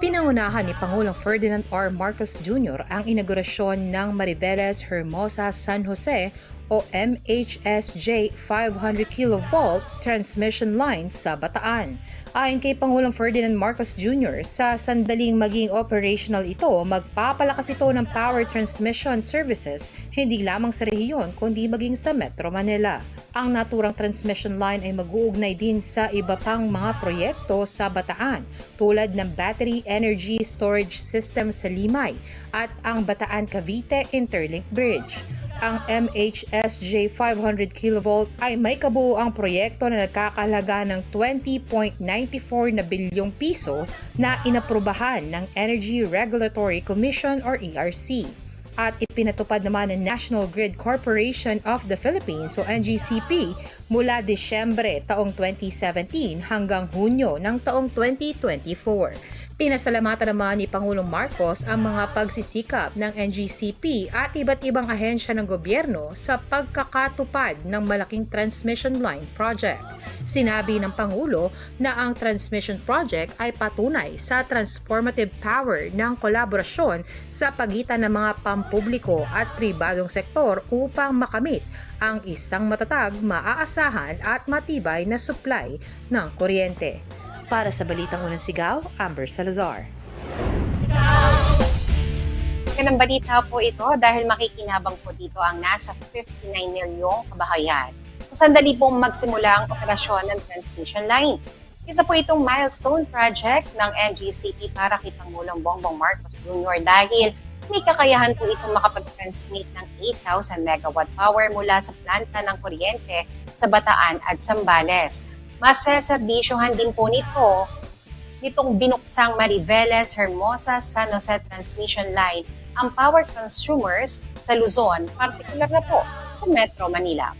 Pinangunahan ni Pangulong Ferdinand R. Marcos Jr. ang inaugurasyon ng Mariveles Hermosa San Jose o MHSJ 500 kV transmission line sa Bataan. Ayon kay Pangulong Ferdinand Marcos Jr., sa sandaling maging operational ito, magpapalakas ito ng power transmission services hindi lamang sa rehiyon kundi maging sa Metro Manila. Ang naturang transmission line ay mag-uugnay din sa iba pang mga proyekto sa Bataan tulad ng Battery Energy Storage System sa Limay at ang Bataan Cavite Interlink Bridge. Ang MHSJ 500 kV ay may kabuuang proyekto na nagkakalaga ng 20.94 na bilyong piso na inaprubahan ng Energy Regulatory Commission or ERC at ipinatupad naman ng National Grid Corporation of the Philippines o NGCP mula Disyembre taong 2017 hanggang Hunyo ng taong 2024. Pinasalamatan naman ni Pangulong Marcos ang mga pagsisikap ng NGCP at iba't ibang ahensya ng gobyerno sa pagkakatupad ng malaking transmission line project. Sinabi ng Pangulo na ang transmission project ay patunay sa transformative power ng kolaborasyon sa pagitan ng mga pampubliko at pribadong sektor upang makamit ang isang matatag, maaasahan at matibay na supply ng kuryente. Para sa Balitang Unang Sigaw, Amber Salazar. Ganang balita po ito dahil makikinabang po dito ang nasa 59 milyong kabahayan sa sandali pong magsimula ang operasyon ng transmission line. Isa po itong milestone project ng NGCP para kay Pangulong Bongbong Marcos Jr. dahil may kakayahan po itong makapag-transmit ng 8,000 megawatt power mula sa planta ng kuryente sa Bataan at Sambales. Maseserbisyohan din po nito nitong binuksang Mariveles Hermosa San Jose Transmission Line ang power consumers sa Luzon, partikular na po sa Metro Manila.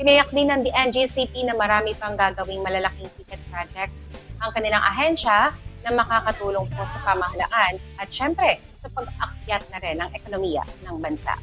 Tinayak din ng NGCP na marami pang gagawing malalaking ticket projects ang kanilang ahensya na makakatulong po sa pamahalaan at syempre sa pag-akyat na rin ng ekonomiya ng bansa.